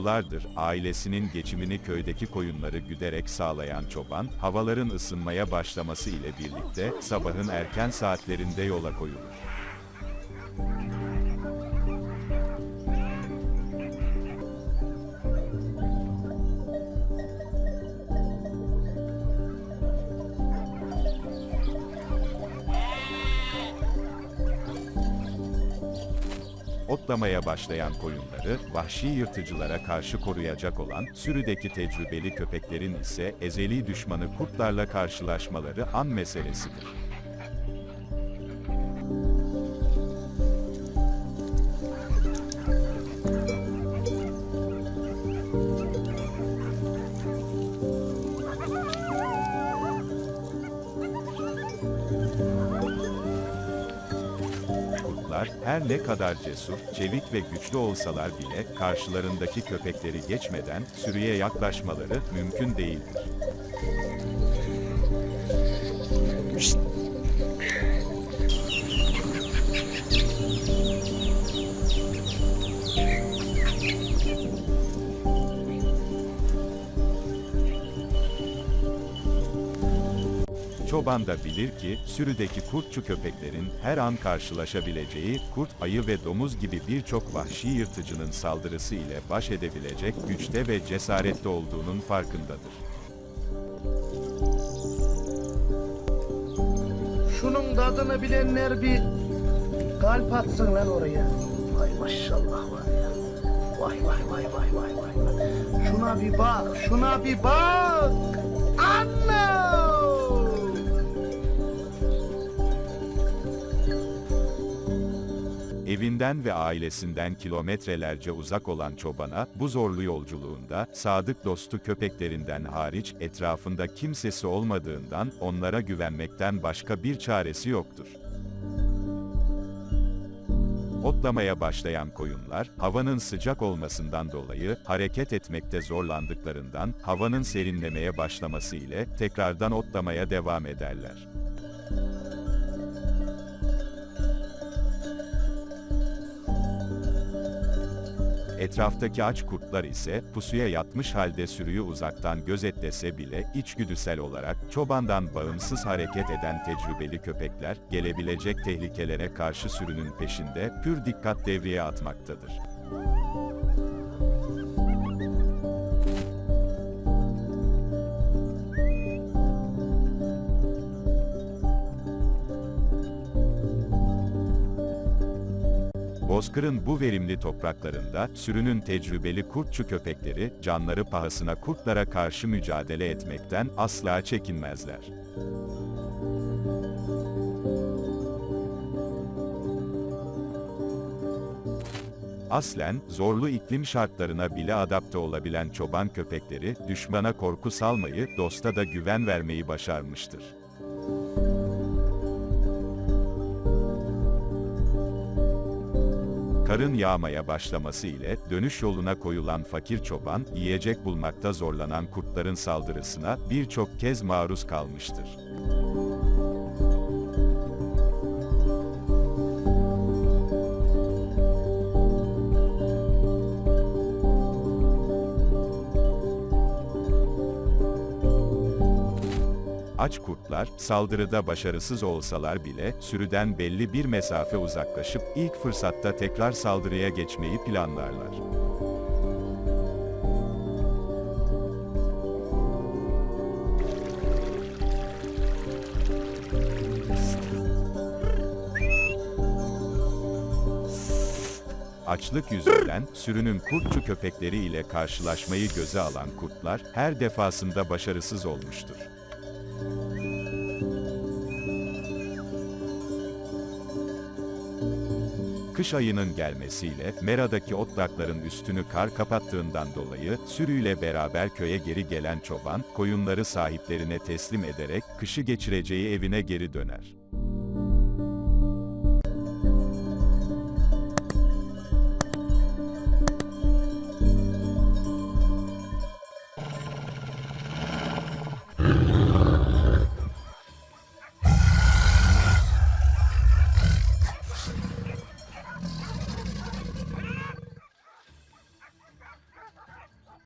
Yıllardır ailesinin geçimini köydeki koyunları güderek sağlayan çoban, havaların ısınmaya başlaması ile birlikte sabahın erken saatlerinde yola koyulur. Otlamaya başlayan koyunları, vahşi yırtıcılara karşı koruyacak olan sürüdeki tecrübeli köpeklerin ise ezeli düşmanı kurtlarla karşılaşmaları an meselesidir. Kurtlar her ne kadar cesur, çevik ve güçlü olsalar bile karşılarındaki köpekleri geçmeden sürüye yaklaşmaları mümkün değildir. Çoban da bilir ki, sürüdeki kurtçu köpeklerin her an karşılaşabileceği, kurt, ayı ve domuz gibi birçok vahşi yırtıcının saldırısı ile baş edebilecek güçte ve cesarette olduğunun farkındadır. Şunun tadını bilenler bir kalp atsın lan oraya. Vay maşallah var ya. Vay vay vay vay vay vay. Şuna bir bak, şuna bir bak. Anne! Evinden ve ailesinden kilometrelerce uzak olan çobana, bu zorlu yolculuğunda, sadık dostu köpeklerinden hariç, etrafında kimsesi olmadığından, onlara güvenmekten başka bir çaresi yoktur. Otlamaya başlayan koyunlar, havanın sıcak olmasından dolayı hareket etmekte zorlandıklarından, havanın serinlemeye başlaması ile tekrardan otlamaya devam ederler. Etraftaki aç kurtlar ise pusuya yatmış halde sürüyü uzaktan gözetlese bile içgüdüsel olarak çobandan bağımsız hareket eden tecrübeli köpekler gelebilecek tehlikelere karşı sürünün peşinde pür dikkat devreye atmaktadır. Bozkır'ın bu verimli topraklarında sürünün tecrübeli kurtçu köpekleri canları pahasına kurtlara karşı mücadele etmekten asla çekinmezler. Aslen, zorlu iklim şartlarına bile adapte olabilen çoban köpekleri, düşmana korku salmayı, dosta da güven vermeyi başarmıştır. Karın yağmaya başlaması ile dönüş yoluna koyulan fakir çoban, yiyecek bulmakta zorlanan kurtların saldırısına birçok kez maruz kalmıştır. Aç kurtlar, saldırıda başarısız olsalar bile, sürüden belli bir mesafe uzaklaşıp ilk fırsatta tekrar saldırıya geçmeyi planlarlar. Açlık yüzünden sürünün kurtçu köpekleri ile karşılaşmayı göze alan kurtlar her defasında başarısız olmuştur. Kış ayının gelmesiyle Mera'daki otlakların üstünü kar kapattığından dolayı sürüyle beraber köye geri gelen çoban koyunları sahiplerine teslim ederek kışı geçireceği evine geri döner.